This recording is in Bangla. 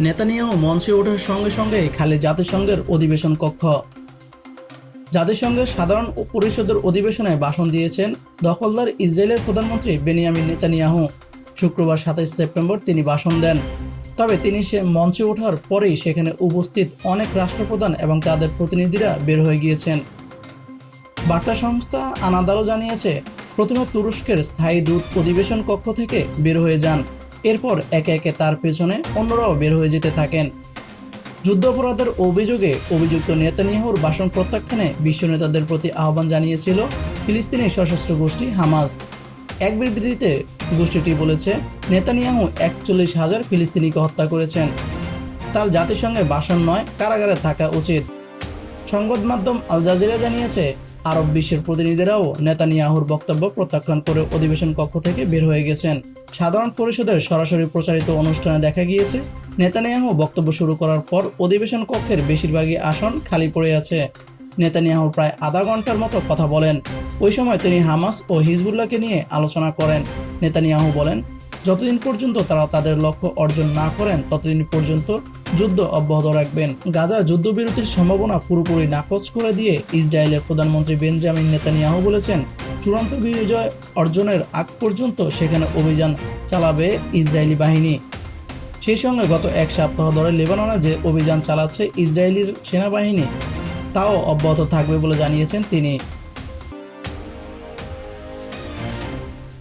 নেতানিয়াহু মঞ্চে ওঠার সঙ্গে সঙ্গে খালি জাতিসংঘের অধিবেশন কক্ষ। জাতিসংঘের সাধারণ পরিষদের অধিবেশনে ভাষণ দিয়েছেন দখলদার ইসরায়েলের প্রধানমন্ত্রী বেনিয়ামিন নেতানিয়াহু। শুক্রবার সাতাইশ সেপ্টেম্বর তিনি ভাষণ দেন। তবে তিনি সে মঞ্চে ওঠার পরেই সেখানে উপস্থিত অনেক রাষ্ট্রপ্রধান এবং তাদের প্রতিনিধিরা বের হয়ে গিয়েছেন। বার্তা সংস্থা আনাদারও জানিয়েছে প্রথমে তুরস্কের স্থায়ী দূত অধিবেশন কক্ষ থেকে বের হয়ে যান। এরপর একে একে তার পেছনে অন্যরাও বের হয়ে যেতে থাকেন। যুদ্ধাপরাধের অভিযোগে অভিযুক্ত নেতানিয়াহুর ভাষণ প্রত্যাখ্যানে বিশ্ব নেতাদের প্রতি আহ্বান জানিয়েছিল ফিলিস্তিনি সশস্ত্র গোষ্ঠী হামাস। এক বিবৃতিতে গোষ্ঠীটি বলেছে, নেতানিয়াহু একচল্লিশ হাজার ফিলিস্তিনিকে হত্যা করেছেন। তার জাতিসংঘে ভাষণ নয়, কারাগারে থাকা উচিত। সংবাদ মাধ্যম আল জাজিরা জানিয়েছে, আরব বিশ্বের প্রতিনিধিরাও নেতানিয়াহুর বক্তব্য প্রত্যাখ্যান করে অধিবেশন কক্ষ থেকে বের হয়ে গেছেন। সাধারণ পরিষদের সরাসরি প্রচারিত অনুষ্ঠানে দেখা গিয়েছে, নেতানিয়াহু বক্তব্য শুরু করার পর অধিবেশন কক্ষের বেশিরভাগই আসন খালি পড়ে আছে। নেতানিয়াহু প্রায় আধা ঘণ্টার মতো কথা বলেন। ওই সময় তিনি হামাস ও হিজবুল্লাহকে নিয়ে আলোচনা করেন। নেতানিয়াহু বলেন, যতদিন পর্যন্ত তারা তাদের লক্ষ্য অর্জন না করেন, ততদিন পর্যন্ত যুদ্ধ অব্যাহত রাখবেন। গাজা যুদ্ধবিরতির সম্ভাবনা পুরোপুরি নাকচ করে দিয়ে ইসরায়েলের প্রধানমন্ত্রী বেঞ্জামিন নেতানিয়াহু বলেছেন, চূড়ান্ত বিজয় অর্জনের আগ পর্যন্ত সেখানে অভিযান চালাবে ইসরায়েলি বাহিনী। সেই সঙ্গে গত এক সপ্তাহ ধরে লেবাননে যে অভিযান চালাচ্ছে ইসরায়েলির সেনাবাহিনী, তাও অব্যাহত থাকবে বলে জানিয়েছেন তিনি।